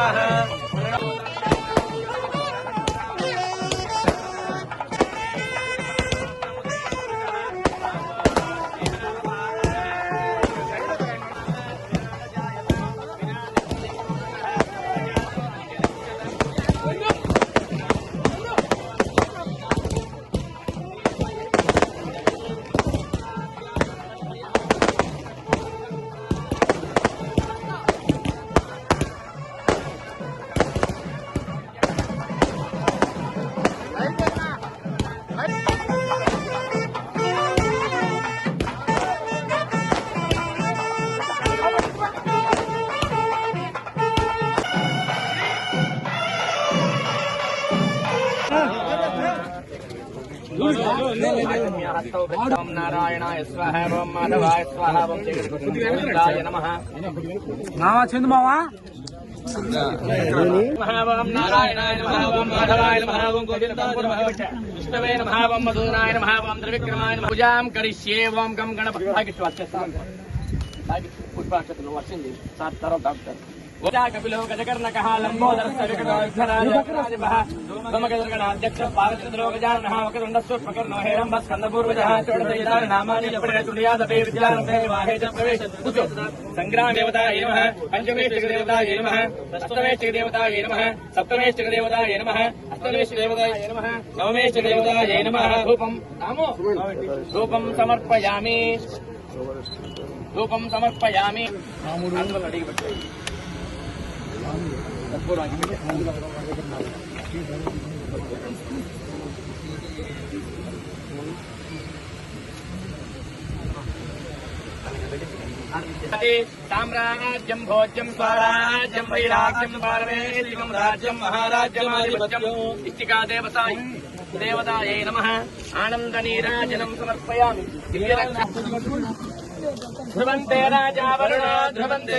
Bye. ఓం నారాయణాయ స్వాహ ఓం మాధవాయ స్వాహ ఓం శ్రీకృష్ణాయ నమః మావా చందు మావా నారాయణాయ మాధవాయ గోవిందాయ విష్ణవే మధునాయ త్రివిక్రమాయ పూజాం కరిష్యే ఓం గం గణపతి పుష్పాక్షతలు సార్ తర్వాత డాక్టర్ कपिलो गजकर्णकहालम्बोदरस्तविकटोद्धराजमगदर्गणाध्यक्ष पादचन्द्रोगजानः वक्रतुण्डस्वप्रकर्णो हेरम्बस्कन्दपूर्वजः चोडचैतारनामानि यपडयचुर्यादपे समर्पयामि साम्राज्यम भोज्यम स्वराज्यम वैराज्यम पार्वेदिकम राज्यम महाराज्यमाधिपत्यम इष्टिका देवता देवतायै नमः। आनन्दनीराजनं समर्पयामि। ध्रुवन्ते राजा वरुणा, ध्रुवन्ते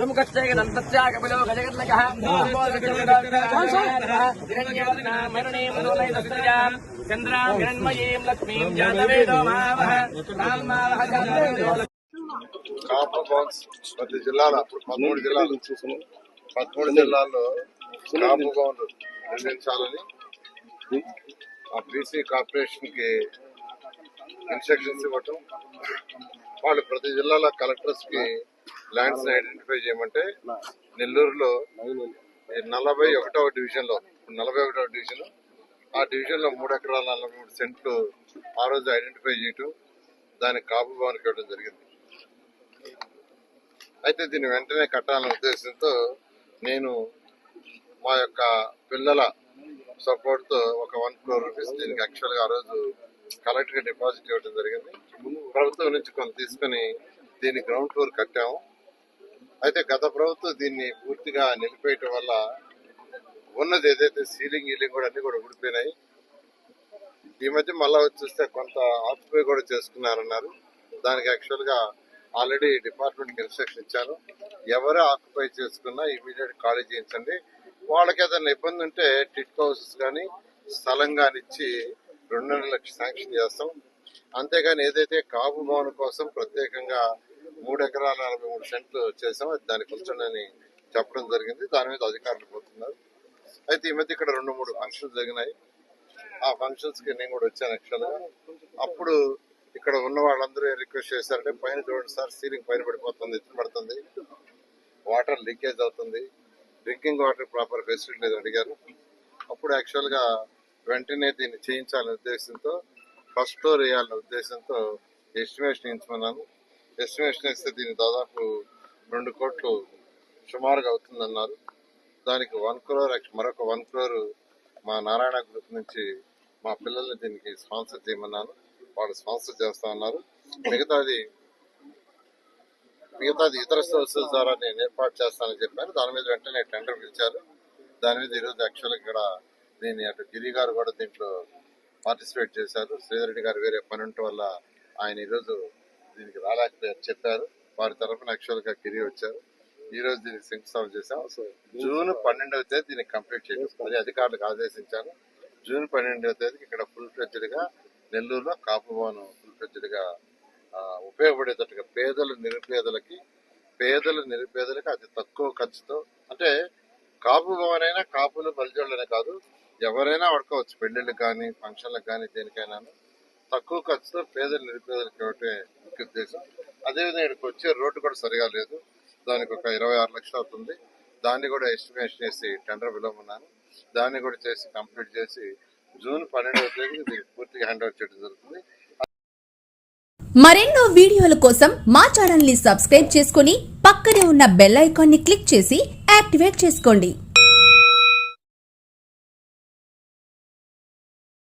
సుముఖశ్చైక దంతస్య కపిలో గజగర్ణకః హిరణ్యవర్ణామరుణీం లక్ష్మీం జాతవేదో ప్రతి జిల్లాలో పదమూడు జిల్లాలు పదమూడు జిల్లాల్లో కాపు బౌండ్ నిర్మించాలని ఆ బీసీ కార్పొరేషన్కి ఇన్స్ట్రక్షన్స్ ఇవ్వటం వాళ్ళు ప్రతి జిల్లాలో కలెక్టర్స్కి ల్యాండ్స్ ఐడెంటిఫై చేయమంటే నెల్లూరులో నలభై ఒకటవ డివిజన్లో నలభై ఒకటవ డివిజన్ ఆ డివిజన్లో మూడు ఎకరాల నలభై మూడు సెంట్లు ఆ రోజు ఐడెంటిఫై చేయటం దానికి కాపు భవన్కి ఇవ్వడం జరిగింది. అయితే దీన్ని వెంటనే కట్టాలనే ఉద్దేశంతో నేను మా యొక్క పిల్లల సపోర్ట్తో ఒక వన్ క్రోర్ రూపీస్ దీనికి యాక్చువల్గా ఆ రోజు కలెక్టర్గా డిపాజిట్ ఇవ్వడం జరిగింది. ప్రభుత్వం నుంచి కొంత తీసుకుని దీన్ని గ్రౌండ్ ఫ్లోర్ కట్టాము. అయితే గత ప్రభుత్వం దీన్ని పూర్తిగా నిలిపేయటం వల్ల ఉన్నది ఏదైతే సీలింగ్ గీలింగ్ కూడా అన్ని కూడా ఊడిపోయినాయి. ఈ మధ్య మళ్ళా వచ్చి చూస్తే కొంత ఆక్యుపై కూడా చేసుకున్నారన్నారు. దానికి యాక్చువల్గా ఆల్రెడీ డిపార్ట్మెంట్ ఇన్స్ట్రక్షన్ ఇచ్చాను ఎవరు ఆక్యుపై చేసుకున్నా ఇమీడియట్ ఖాళీ చేయించండి. వాళ్ళకి ఏదైనా ఇబ్బంది ఉంటే టిట్ హౌసెస్ కానీ స్థలం కానీ ఇచ్చి రెండున్నర లక్షలు శాంక్షన్ చేస్తాం. అంతేగాని ఏదైతే కాపు భవన్ కోసం ప్రత్యేకంగా మూడు ఎకరాల నలభై మూడు సెంట్లు చేసాం. అది దానికి కూర్చొని చెప్పడం జరిగింది. దాని మీద అధికారులు పోతున్నారు. అయితే ఈ మధ్య ఇక్కడ రెండు మూడు ఫంక్షన్స్ జరిగినాయి. ఆ ఫంక్షన్స్కి నేను కూడా వచ్చాను యాక్చువల్గా అప్పుడు ఇక్కడ ఉన్న వాళ్ళందరూ రిక్వెస్ట్ చేశారంటే పైన చూడండి సార్ సీలింగ్ పైన పడిపోతుంది ఎత్తున పడుతుంది. వాటర్ లీకేజ్ అవుతుంది. డ్రింకింగ్ వాటర్ ప్రాపర్ ఫెసిలిటీ లేదు అడిగారు. అప్పుడు యాక్చువల్గా వెంటనే దీన్ని చేయించాలనే ఉద్దేశంతో ఫస్ట్ ఫ్లోర్ వేయాలనే ఉద్దేశంతో ఎస్టిమేషన్ ఇచ్చుకున్నాను ఎస్టిమేషన్ వేస్తే దీన్ని దాదాపు రెండు కోట్లు సుమారుగా అవుతుందన్నారు. దానికి వన్ క్రోర్ మరొక వన్ క్రోర్ మా నారాయణ గ్రూప్ నుంచి మా పిల్లల్ని దీనికి స్పాన్సర్ చేయమన్నాను వాళ్ళు స్పాన్సర్ చేస్తా ఉన్నారు. మిగతాది మిగతాది ఇతర సోర్సెస్ ద్వారా నేను ఏర్పాటు చేస్తానని చెప్పాను దాని మీద వెంటనే టెండర్ పిలిచారు. దాని మీద ఈరోజు యాక్చువల్గా ఇక్కడ దీని అటు గిరి గారు కూడా దీంట్లో పార్టిసిపేట్ చేశారు. శ్రీధర్ రెడ్డి గారు వేరే పని ఉండటం వల్ల ఆయన ఈరోజు దీనికి రాలేకపోయారు. చెప్పారు. వారి తరఫున యాక్చువల్గా గిరి వచ్చారు. ఈ రోజు దీనికి శంకుస్థాపన చేశాం. జూన్ పన్నెండవ తేదీ దీన్ని కంప్లీట్ చేయడం అది అధికారులకు ఆదేశించారు. జూన్ పన్నెండవ తేదీకి ఇక్కడ ఫుల్ ఫ్లెడ్జ్డ్గా నెల్లూరులో కాపు భవనం ఫుల్ ఫ్లెడ్జ్డ్గా ఉపయోగపడేటట్టుగా పేదలు నిరుపేదలకి పేదలు నిరుపేదలకి అతి తక్కువ ఖర్చుతో అంటే కాపు భవన్ అయినా కాపులు బలిజోళ్ళనే కాదు ఎవరైనా వాడుకోవచ్చు. పెళ్ళిళ్ళకి కానీ ఫంక్షన్లకు కానీ దేనికైనా తక్కువ ఖర్చుతో పేదలు నిరుపేదలకు ఇవ్వటమే ముఖ్య అదేవిధంగా ఇక్కడికి వచ్చే రోడ్డు కూడా సరిగా లేదు. దానికి ఒక ఇరవై ఆరు లక్షలు అవుతుంది. దాన్ని కూడా ఎస్టిమేషన్ చేసి టెండర్ ఉన్నాను దాన్ని కూడా చేసి కంప్లీట్ చేసి జూన్ పన్నెండవ తేదీ దీనికి పూర్తిగా హ్యాండ్ ఓవర్ చేయడం జరుగుతుంది. మరెన్నో వీడియోల కోసం మా ఛానల్ని సబ్స్క్రైబ్ చేసుకుని పక్కనే ఉన్న బెల్ ఐకాన్ని క్లిక్ చేసి యాక్టివేట్ చేసుకోండి.